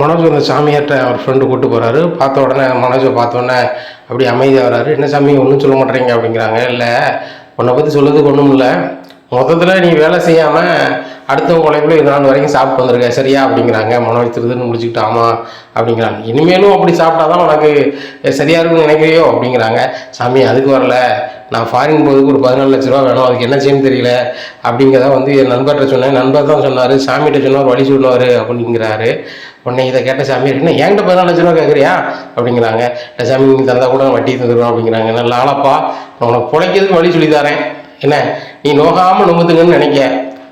மனோஜ் அந்த சாமியார்கிட்ட அவர் ஃப்ரெண்டு கூட்டு போகிறாரு பார்த்த உடனே மனோஜை பார்த்த உடனே அப்படி அமைதியாக வராரு. என்ன சாமி ஒன்றும் சொல்ல மாட்டேறீங்க அப்படிங்கிறாங்க. இல்லை உன்னை பற்றி சொல்லுறதுக்கு ஒன்றும் இல்லை. மொத்தத்தில் நீ வேலை செய்யாமல் அடுத்தவங்க உழைப்புல இது நாள் வரைக்கும் சாப்பிட்டு வந்திருக்க. சரியா? அப்படிங்கிறாங்க. மனோஜ் திருதுன்னு முடிச்சுக்கிட்டு ஆமாம் அப்படிங்கிறாங்க. இனிமேலும் அப்படி சாப்பிட்டா தான் உனக்கு சரியாக இருக்கும்னு நினைக்கிறியோ? அப்படிங்கிறாங்க. சாமி அதுக்கு வரல. நான் ஃபாரின் போகிறதுக்கு ஒரு பதினாலு லட்ச ரூபா வேணும். அதுக்கு என்ன செய்யணும்னு தெரியல. அப்படிங்கிறத வந்து என் நண்பர்கிட்ட சொன்னேன். நண்பர் தான் சொன்னார். சாமிகிட்ட சொன்னார் வழி சொன்னார் அப்படிங்கிறாரு. உடனே இதை கேட்ட சாமி என்ன என்கிட்ட பதினாலு லட்ச ரூபா கேட்குறியா அப்படிங்கிறாங்க. இல்லை சாமி நீங்கள் தந்தால் கூட வட்டி தந்துடுவோம் அப்படிங்கிறாங்க. நல்ல ஆளப்பா நான் உனக்கு பிழைக்கிறதுக்கு வழி சொல்லி தரேன். என்ன நீ நோகாமல் நுங்குத்துங்கன்னு நினைக்க.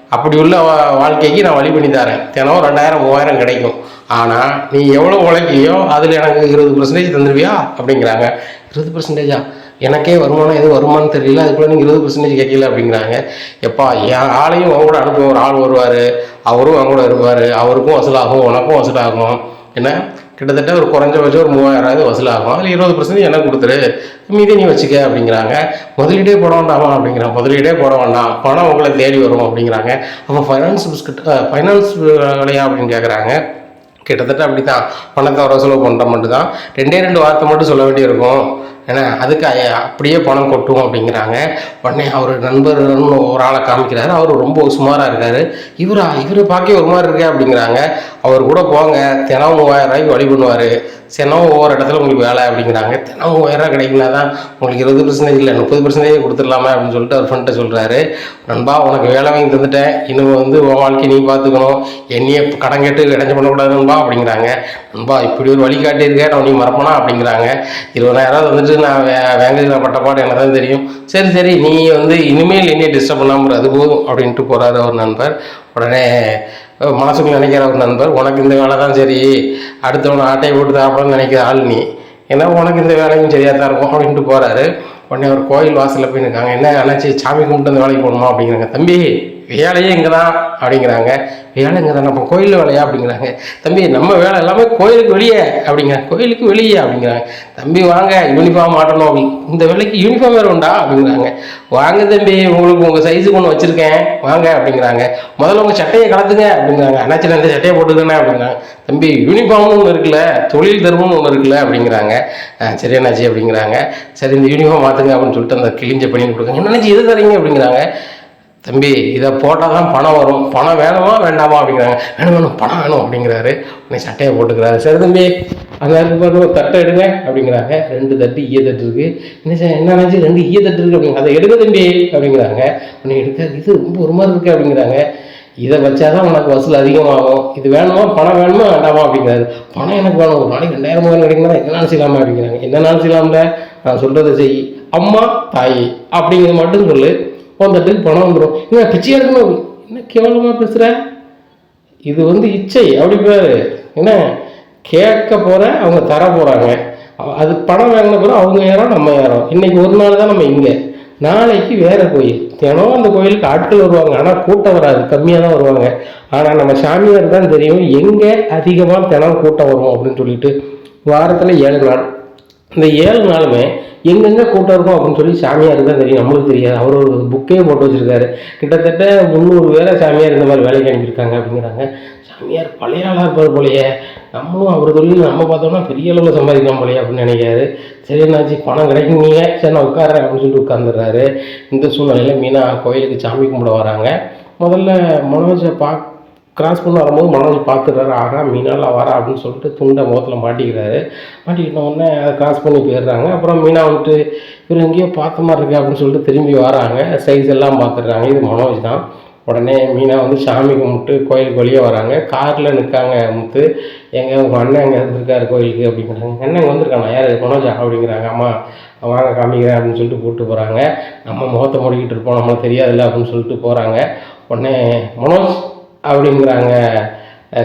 அப்படி உள்ள வா- வாழ்க்கைக்கு நான் வழி பண்ணி தரேன். தினம் ரெண்டாயிரம் மூவாயிரம் கிடைக்கும். ஆனால் நீ எவ்வளோ உழைக்கியோ அதில் எனக்கு இருபது பர்சன்டேஜ் தந்துடுவியா அப்படிங்கிறாங்க. இருபது பர்சன்டேஜா எனக்கே வருமானம் எதுவும் வருமானம் தெரியல. அதுக்குள்ள நீங்கள் இருபது பர்சன்டேஜ் கேட்கல அப்படிங்கிறாங்க. எப்பா என் ஆளையும் அவங்க கூட அனுப்ப ஒரு ஆள் வருவார். அவரும் அவங்க கூட இருப்பார். அவருக்கும் வசூலாகும். உனக்கும் வசூலாகும். என்ன? கிட்டத்தட்ட ஒரு குறைஞ்சபட்சம் ஒரு மூவாயிரம் வசூலாகும். அதில் இருபது பர்சன்டேஜ் எனக்கு கொடுத்துரு. மீதி நீ வச்சுக்க அப்படிங்கிறாங்க. முதலீடே போட வேண்டாமா? அப்படிங்கிறாங்க. முதலீடே போட வேண்டாம். பணம் உங்களை தேடி வரும் அப்படிங்கிறாங்க. அப்போ ஃபைனான்ஸ் பிஸ்கட் ஃபைனான்ஸ் வேலையா அப்படின்னு கேட்குறாங்க கிட்டத்தட்ட அப்படி தான் பணத்தை வர செலவு பண்ணுற மட்டும் தான் ரெண்டே ரெண்டு வார்த்தை மட்டும் சொல்ல வேண்டியிருக்கும். ஏன்னா அதுக்கு அப்படியே பணம் கொட்டும் அப்படிங்கிறாங்க. உடனே அவர் நண்பர்னு ஒரு ஆளை காமிக்கிறாரு. அவர் ரொம்ப சுமாராக இருக்கார். இவரா இவரை பார்க்க ஒரு மாதிரி இருக்கே அப்படிங்கிறாங்க. அவர் கூட போங்க தினம் மூவாயிரம் ரூபாய்க்கு வழி பண்ணுவார். தினம் ஒவ்வொரு இடத்துல உங்களுக்கு வேலை அப்படிங்கிறாங்க. தினம் மூவாயிரம் ரூபாய் கிடைக்குன்னா தான் உங்களுக்கு இருபது பர்சன்டேஜ் இல்லை முப்பது பர்சன்டேஜ் கொடுத்துடலாமே அப்படின்னு சொல்லிட்டு அவர் ஃப்ரெண்ட்டை சொல்கிறாரு நண்பா உனக்கு வேலை வாங்கி தந்துட்டேன். இன்னும் வந்து உன் வாழ்க்கை நீ பார்த்துக்கணும். என்னையே கடன் கேட்டு இடைஞ்சு பண்ணக்கூடாது நண்பா அப்படிங்கிறாங்க. நண்பா இப்படி ஒரு வழி காட்டியிருக்க நான் நீ மறப்பனா? அப்படிங்கிறாங்க. இருபதாயிரம் வந்துட்டு நான் வே வேங்கையில் பட்டப்பாடு எனக்கு தான் தெரியும். சரி சரி. நீ வந்து இனிமேல் என்னையை டிஸ்டர்ப் பண்ணாமல் அது போதும் அப்படின்ட்டு போகிறாரு அவர் நண்பர். உடனே மனசுக்குள்ள நினைக்கிற ஒரு நண்பர் உனக்கு இந்த வேலை தான் சரி அடுத்தவனை ஆட்டையை போட்டு சாப்பிடணும்னு நினைக்கிற ஆள் நீ. ஏன்னா உனக்கு இந்த வேலையும் சரியாக தான் இருக்கும் அப்படின்ட்டு போகிறாரு உடனே ஒரு கோயில் வாசலில் போய் இருக்காங்க என்ன அணைச்சி சாமி கும்பிட்டு அந்த வேலைக்கு போகணுமா? அப்படிங்கிறாங்க. தம்பி வேலையே இங்கே தான் அப்படிங்கிறாங்க. வேலை இங்கே தான் நம்ம கோயில் வேலையா அப்படிங்கிறாங்க. தம்பி நம்ம வேலை எல்லாமே கோயிலுக்கு வெளியே அப்படிங்கிறாங்க கோயிலுக்கு வெளியே அப்படிங்கிறாங்க. தம்பி வாங்க யூனிஃபார்ம் மாட்டணும் அப்படி. இந்த வேலைக்கு யூனிஃபார்ம் வேறு உண்டா அப்படிங்கிறாங்க. வாங்க தம்பி உங்களுக்கு உங்கள் சைஸுக்கு ஒன்று வச்சுருக்கேன். வாங்க அப்படிங்கிறாங்க. முதல்ல உங்கள் சட்டையை கலத்துங்க அப்படிங்கிறாங்க. அண்ணாச்சி நான் இந்த சட்டையை போட்டுக்கிறேன் அப்படிங்கிறாங்க. தம்பி யூனிஃபார்ம்னு ஒன்று இருக்குல்ல தொழில் தர்மம்னு ஒன்று இருக்குல்ல அப்படிங்கிறாங்க. சரி அண்ணாச்சி அப்படிங்கிறாங்க. சரி இந்த யூனிஃபார்ம் மாற்றுங்க அப்படின்னு சொல்லிட்டு அந்த கிழிஞ்ச பண்ணி கொடுக்குறாங்க. என்னாச்சு எது தரீங்க அப்படிங்கிறாங்க. தம்பி இதை போட்டால் தான் பணம் வரும். பணம் வேணுமா வேண்டாமா அப்படிங்கிறாங்க. வேணும் வேணும் பணம் வேணும் அப்படிங்கிறாரு. உடனே சட்டையை போட்டுக்கிறாரு. சரி தம்பி அந்த இருக்கு பாருங்க தட்டை எடுங்க அப்படிங்கிறாங்க. ரெண்டு தட்டு ஈய தட்டு இருக்குது என்ன சார் என்ன நினச்சி ரெண்டு ஈய தட்டு இருக்குது அப்படிங்க அதை எடுக்க தம்பி அப்படிங்கிறாங்க. உன்னை எடுக்க இது ரொம்ப ஒரு மாதிரி இருக்கு அப்படிங்கிறாங்க. இதை வச்சாதான் உனக்கு வசூல் அதிகமாகும். இது வேணுமா பணம் வேணுமா வேண்டாமா அப்படிங்கிறாரு. பணம் எனக்கு வேணும். ஒரு நாளைக்கு ரெண்டாயிரம் ரூபாய் கிடைக்குமா என்ன செய்யலாமா அப்படிங்கிறாங்க. என்ன செய்யலாம்ல? நான் சொல்கிறத செய். அம்மா தாய் அப்படிங்கிறது மட்டும் சொல்லு. உன் தட்டுக்கு பணம் வந்துடும் இல்லை பிச்சை எடுக்கணும் என்ன கேவலமாக பேசுகிற இது வந்து இச்சை. அப்படி பேர். என்ன? கேட்க போகிற அவங்க தர போகிறாங்க அது பணம் வாங்கின பிறகு அவங்க ஏறோம் நம்ம ஏறோம் இன்றைக்கி ஒரு நாள் தான் நம்ம இங்கே. நாளைக்கு வேறு கோயில். தினம் அந்த கோயிலுக்கு ஆட்கள் வருவாங்க. ஆனால் கூட்டம் வராது. கம்மியாக தான் வருவாங்க. ஆனால் நம்ம சாமியார் தான் தெரியும் எங்கே அதிகமாக தினம் கூட்டம் வரும் அப்படின்னு சொல்லிட்டு வாரத்தில் ஏழு நாள். இந்த ஏழு நாளுமே எங்கெங்கே கூட்டம் இருக்கும் அப்படின்னு சொல்லி சாமியார் தான் தெரியும் நம்மளுக்கு தெரியாது. அவர் ஒரு புக்கே போட்டு வச்சுருக்காரு. கிட்டத்தட்ட முந்நூறு பேரை சாமியார் இந்த மாதிரி வேலைக்கு அனுப்பியிருக்காங்க அப்படிங்கிறாங்க. சாமியார் பழைய ஆளாக இருப்பார் போலையே. நம்மளும் அவர் தொழில் நம்ம பார்த்தோம்னா பெரிய அளவில் சம்பாதிக்கலாம் போலையே அப்படின்னு நினைக்காரு சரி என்னாச்சு? பணம் கிடைக்கும் நீங்கள் சரி நான் உட்கார்றேன் அப்படின்னு சொல்லிட்டு உட்காந்துடுறாரு இந்த சூழ்நிலையில் மீனா கோயிலுக்கு சாமி கும்பிட வராங்க. முதல்ல மனோஜை பார்க்க கிராஸ் பண்ண வரும்போது மனோஜ் பார்த்துடுறாரு ஆகா மீனாலாம் வரா அப்படின்னு சொல்லிட்டு துண்டை முகத்தில் மாட்டிக்கிறாரு. மாட்டிக்கிட்ட உடனே அதை கிராஸ் பண்ணி போயிடுறாங்க. அப்புறம் மீனா வந்துட்டு இவர் எங்கேயோ பார்த்த மாதிரி இருக்கு அப்படின்னு சொல்லிட்டு திரும்பி வராங்க. சைஸ் எல்லாம் பார்த்துடுறாங்க. இது மனோஜ் தான். உடனே மீனா வந்து சாமி கும்பிட்டு கோயிலுக்கு வெளியே வராங்க. காரில் நிற்காங்க முத்து. எங்கே உங்கள் அண்ணன் எங்கே இருந்திருக்காரு கோயிலுக்கு? அப்படிங்கிறாங்க. அண்ணன் இங்கே வந்திருக்கானா? யார்? மனோஜா? அப்படிங்கிறாங்க. அம்மா வாங்க காமிக்கிறேன் அப்படின்னு சொல்லிட்டு கூப்பிட்டு போகிறாங்க நம்ம முகத்தை மூடிக்கிட்டு இருப்போம். நம்மளுக்கு தெரியாதுல்ல அப்படின்னு சொல்லிட்டு போகிறாங்க உடனே மனோஜ் அப்படிங்கிறாங்க.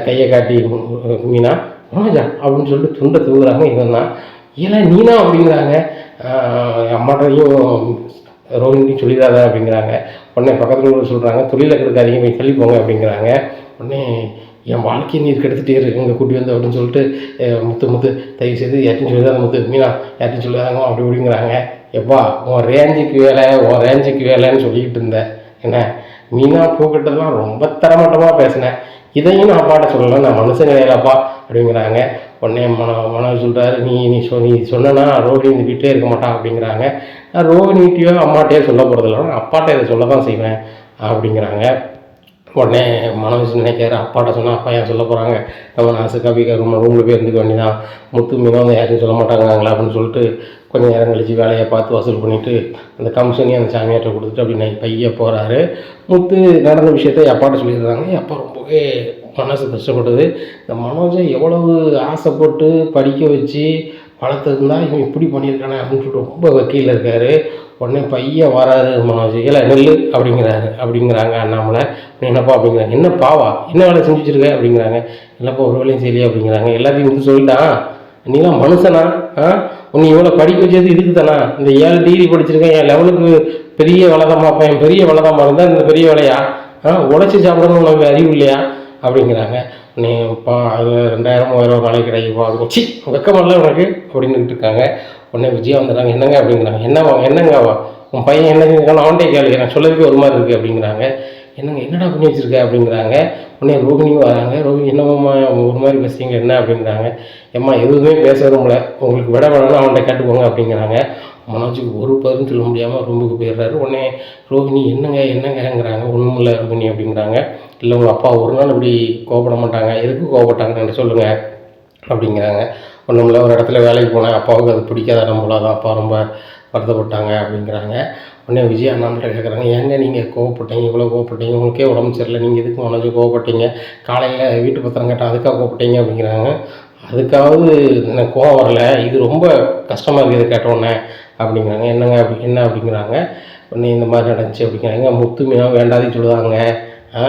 கையை காட்டி மீனா மனோஜா அப்படின்னு சொல்லிட்டு துண்டை தூங்குறாங்க இவன் தான் ஏன்னா நீனா? அப்படிங்கிறாங்க. என் அம்மாட்டையும் ரோஹிணியும் சொல்லிடாத அப்படிங்கிறாங்க. உடனே பக்கத்தில் உள்ள சொல்கிறாங்க தொழிலை கெடுக்காதீங்க போய் தள்ளி போங்க அப்படிங்கிறாங்க. உடனே என் வாழ்க்கையை நீர் கெடுத்துட்டே இருக்கு இங்கே கூட்டி வந்து அப்படின்னு சொல்லிட்டு முத்து முத்து தயவு செய்து யார்ட்டையும் சொல்லிடாத முத்து மீனா யார்ட்டையும் சொல்லிடாங்க அப்படி அப்படிங்கிறாங்க எப்பா உன் ரேஞ்சுக்கு வேலை உன் ரேஞ்சுக்கு வேலைன்னு சொல்லிக்கிட்டு இருந்தேன் என்ன? மீனா பூக்கிட்டதெல்லாம் ரொம்ப தரமட்டமாக பேசினேன். இதையும் நான் அப்பாட்ட சொல்லலை நான் மனுஷன் கிடையாதுப்பா அப்படிங்கிறாங்க. உடனே மன மனம் சொல்கிறாரு நீ நீ சொ நீ சொன்னா ரோஹினி இந்த வீட்டிலே இருக்க மாட்டான் அப்படிங்கிறாங்க. நான் ரோஹிணிகிட்டயோ அம்மாட்டையோ சொல்ல போகிறதில்ல நான் அப்பாட்ட இதை சொல்ல தான் செய்வேன் அப்படிங்கிறாங்க. உடனே மனோஜ் நினைக்கிறார் அப்பாட்ட சொன்னால் அப்பா ஏன் சொல்ல போகிறாங்க நம்ம நாசு கவி ரூம் ரூமில் போய் இருந்துக்க வேண்டியதான் முத்து மிகவும் யாரும் யாரையும் சொல்ல மாட்டாங்களா அப்படின்னு சொல்லிட்டு கொஞ்சம் நேரம் கழித்து வேலையை பார்த்து வசூல் பண்ணிவிட்டு அந்த கமிஷனையும் அந்த சாமியார்ட்ட கொடுத்துட்டு அப்படி நை பைய போகிறாரு முத்து நடந்த விஷயத்த அப்பாட்ட சொல்லிடுறாங்க. அப்பா ரொம்பவே மனசு கஷ்டப்படுது இந்த மனோஜை எவ்வளவு ஆசைப்பட்டு படிக்க வச்சு வளர்த்துருந்தா இவன் இப்படி பண்ணியிருக்கானே அப்படின்னு சொல்லிட்டு ரொம்ப வக்கீல் இருக்கார். உடனே பையன் வராரு மனோஜ் இல்லை நெல் அப்படிங்கிறாரு. அப்படிங்கிறாங்க அண்ணாமலை. நீ என்னப்பா அப்படிங்கிறாங்க. என்ன பாவா என்ன வேலை செஞ்சு வச்சுருக்க? அப்படிங்கிறாங்க. இல்லைப்பா ஒரு வேலையும் சரியா அப்படிங்கிறாங்க. எல்லாத்தையும் வந்து சொல்லிட்டான். நீலாம் மனுஷனா? ஆ? உன்னை இவ்வளோ படிக்க வச்சது இதுக்கு தானா? இந்த ஏழு டிகிரி படிச்சிருக்கேன். என் லெவலுக்கு பெரிய வேலை பார்ப்பேன். என் பெரிய வேலை இருந்தால் இந்த பெரிய வேலையா? ஆ? உழைச்சி சாப்பிடணும் உனக்கு அறிவு இல்லையா? அப்படிங்கிறாங்க. நீ பா அது ரெண்டாயிரம் மூவாயிரம் நாளைக்கு கிடைக்குப்பா அது வச்சு வெக்கமல்ல உனக்கு? அப்படின்னுட்டு இருக்காங்க. உடனே விஜயா வந்துடுறாங்க. என்னங்க அப்படிங்கிறாங்க. என்னவா என்னங்கவா உன் பையன் என்ன செஞ்சிருக்கானோ அவன்கிட்ட கேளு நான் சொல்லதுக்கு ஒரு மாதிரி இருக்குது அப்படிங்கிறாங்க. என்னங்க என்னடா பண்ணி வச்சுருக்க அப்படிங்கிறாங்க. உடனே ரோகிணியும் வராங்க. ரோகிணி என்னம்மா ஒரு மாதிரி பேசுறீங்க என்ன அப்படிங்கிறாங்க. ஏம்மா எதுவுமே பேச விரும்பல உங்களுக்கு விட வேணும்னா அவன்கிட்ட கேட்டுக்கோங்க அப்படிங்கிறாங்க. மனோஜுக்கு ஒரு பதிலும் சொல்ல முடியாமல் ரூமுக்கு போயிடுறாரு. உடனே ரோகிணி என்னங்க என்னங்கிறாங்க ஒன்றும் இல்லை ரோகிணி அப்படிங்கிறாங்க. இல்லை உங்கள் அப்பா ஒரு நாள் இப்படி கோவப்பட மாட்டாங்க. எதுக்கு கோபப்பட்டாங்கன்னு சொல்லுங்கள் அப்படிங்கிறாங்க. ஒன்றும் ஒரு இடத்துல வேலைக்கு போனேன் அப்பாவுக்கு அது பிடிக்காத நம்மள தான் அப்பா ரொம்ப வருத்தப்பட்டாங்க அப்படிங்கிறாங்க. உடனே விஜய் அண்ணாமலை கேட்குறாங்க ஏங்க நீங்கள் கோவப்பட்டீங்க இவ்வளோ கோவப்பட்டீங்க உங்களுக்கே உடம்பு சரியில்லை நீங்கள் எதுக்கு மனோஜ் கோவப்பட்டீங்க? காலையில் வீட்டு பத்திரம் கேட்டால் அதுக்காக கோவப்பட்டீங்க? அப்படிங்கிறாங்க. அதுக்காவது எனக்கு கோவம் வரல இது ரொம்ப கஷ்டமாக இருக்குது கேட்டோன்னே அப்படிங்கிறாங்க. என்னங்க அப்படி என்ன? அப்படிங்கிறாங்க. உடனே இந்த மாதிரி நடந்துச்சு அப்படிங்கிறாங்க. முத்து மீனாக வேண்டாதே சொல்லுவாங்க ஆ?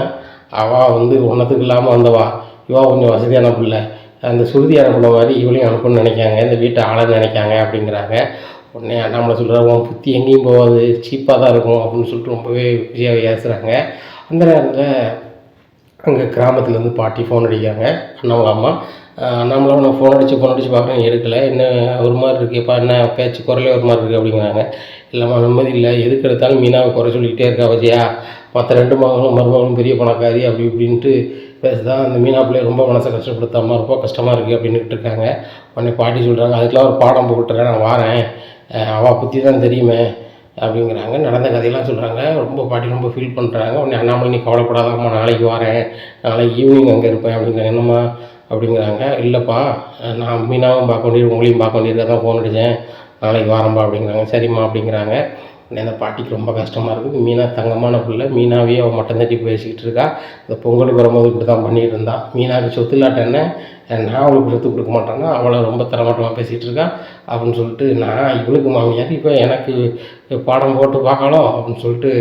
அவள் வந்து ஒன்றத்துக்கு இல்லாமல் வந்தவா இவா கொஞ்சம் வசதியான பிள்ளை அந்த சுருதி அனுப்பின மாதிரி இவளையும் அனுப்பணும்னு நினைக்காங்க இந்த வீட்டை ஆளன்னு நினைக்காங்க அப்படிங்கிறாங்க. உடனே அண்ணாமலை சொல்கிறாங்க உன் புத்தி எங்கேயும் போகாது சீப்பாக தான் இருக்கும் அப்படின்னு சொல்லிட்டு ரொம்பவே விஜயாவை ஏசுகிறாங்க அந்த நேரத்தில் அங்கே கிராமத்துலேருந்து பாட்டி ஃபோன் அடிக்காங்க அண்ணாமலை அம்மா. ஆஹ் அண்ணாமலை நான் ஃபோன் அடித்து ஃபோன் அடித்து பார்க்குறேன் எடுக்கலை. என்ன ஒரு மாதிரி இருக்குப்பா என்ன பேச்சு குரலே ஒரு மாதிரி இருக்குது அப்படிங்கிறாங்க. இல்லைம்மா நிம்மதி இல்லை. எதுக்கு எடுத்தாலும் மீனாவை குறை சொல்லிக்கிட்டே இருக்கா விஜயா மற்ற ரெண்டு மகளும் மருமகளும் பெரிய பணக்காரி அப்படி இப்படின்ட்டு பேசுதான் அந்த மீனா ரொம்ப மனசை கஷ்டப்படுத்தாமல் ரொம்ப கஷ்டமாக இருக்குது அப்படின்னுட்டு இருக்காங்க. உடனே பாட்டி சொல்கிறாங்க அதுக்கெல்லாம் ஒரு பாடம் போட்டுறேன் நான் வாரேன். அவள் பற்றி தான் தெரியுமே அப்படிங்கிறாங்க. நடந்த கதையெல்லாம் சொல்கிறாங்க ரொம்ப பாட்டி ரொம்ப ஃபீல் பண்ணுறாங்க உடனே அண்ணாமலை நீ கவலைப்படாதாம்மா நாளைக்கு வரேன். நாளைக்கு ஈவினிங் அங்கே இருப்பேன். அப்படிங்கிறாங்க. என்னம்மா? அப்படிங்கிறாங்க. இல்லைப்பா நான் மீனாவும் பார்க்க வேண்டியது உங்களையும் பார்க்க வேண்டியது தான் ஃபோன் அடித்தேன் நாளைக்கு வரேன்பா அப்படிங்கிறாங்க. சரிம்மா அப்படிங்கிறாங்க. உடனே அந்த பாட்டிக்கு ரொம்ப கஷ்டமாக இருக்குது. மீனா தங்கமான பிள்ளை. மீனாவே அவள் மட்டம் தட்டி பேசிக்கிட்டு இருக்கா. இந்த பொங்கலுக்கு வரும்போது இப்படி தான் பண்ணிகிட்டு இருந்தான் மீனாவுக்கு சொத்து இல்லாட்டேன்னு நான் அவளுக்கு சொத்து கொடுக்க மாட்டேன்னா அவளை ரொம்ப தரமாட்டமாக பேசிகிட்டு இருக்கா. அப்படின்னு சொல்லிட்டு நான் இவளுக்கு மாமியார். இப்போ எனக்கு பாடம் போட்டு பார்க்கலாம் அப்படின்னு சொல்லிட்டு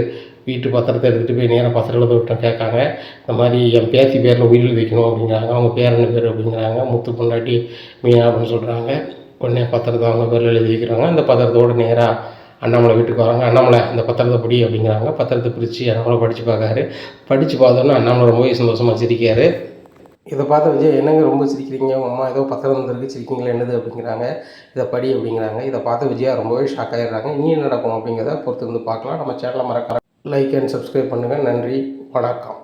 வீட்டு பத்திரத்தை எடுத்துகிட்டு போய் நேராக பத்திரம் எழுத விட்டோம் கேட்காங்க. இந்த மாதிரி என் பேத்தி பேரில் உயிர் எழுதி வைக்கணும் அப்படிங்கிறாங்க. அவங்க பேர் என்ன பேர் அப்படிங்கிறாங்க. முத்து பொண்டாட்டி மீனா அப்படின்னு சொல்கிறாங்க உடனே பத்திரத்தை அவங்க பேரில் எழுதி வைக்கிறாங்க. அந்த பத்திரத்தோட நேராக அண்ணாமலை வீட்டுக்கு வராங்க. அண்ணாமலை அந்த பத்திரத்தை படி அப்படிங்கிறாங்க. பத்திரத்தை பிரித்து அண்ணாமலை படித்து பார்க்காரு. படித்து பார்த்தோன்னே அண்ணாமலை ரொம்பவே சந்தோஷமாக சிரிக்கார் இதை பார்த்த விஜய் என்னங்க ரொம்ப சிரிக்கிறீங்க? உங்க அம்மா ஏதோ பத்திரம் வந்திருக்கு சிரிக்கிறீங்களா? என்னது? அப்படிங்கிறாங்க. இதை படி அப்படிங்கிறாங்க. இதை பார்த்து விஜயா ரொம்பவே ஷாக் ஆகிடுறாங்க இனி என்ன நடக்கும் அப்படிங்கிறத பொறுத்து வந்து பார்க்கலாம். நம்ம சேனலை மறக்கலாம் லைக் அண்ட் சப்ஸ்கிரைப் பண்ணுங்கள் நன்றி. வணக்கம்.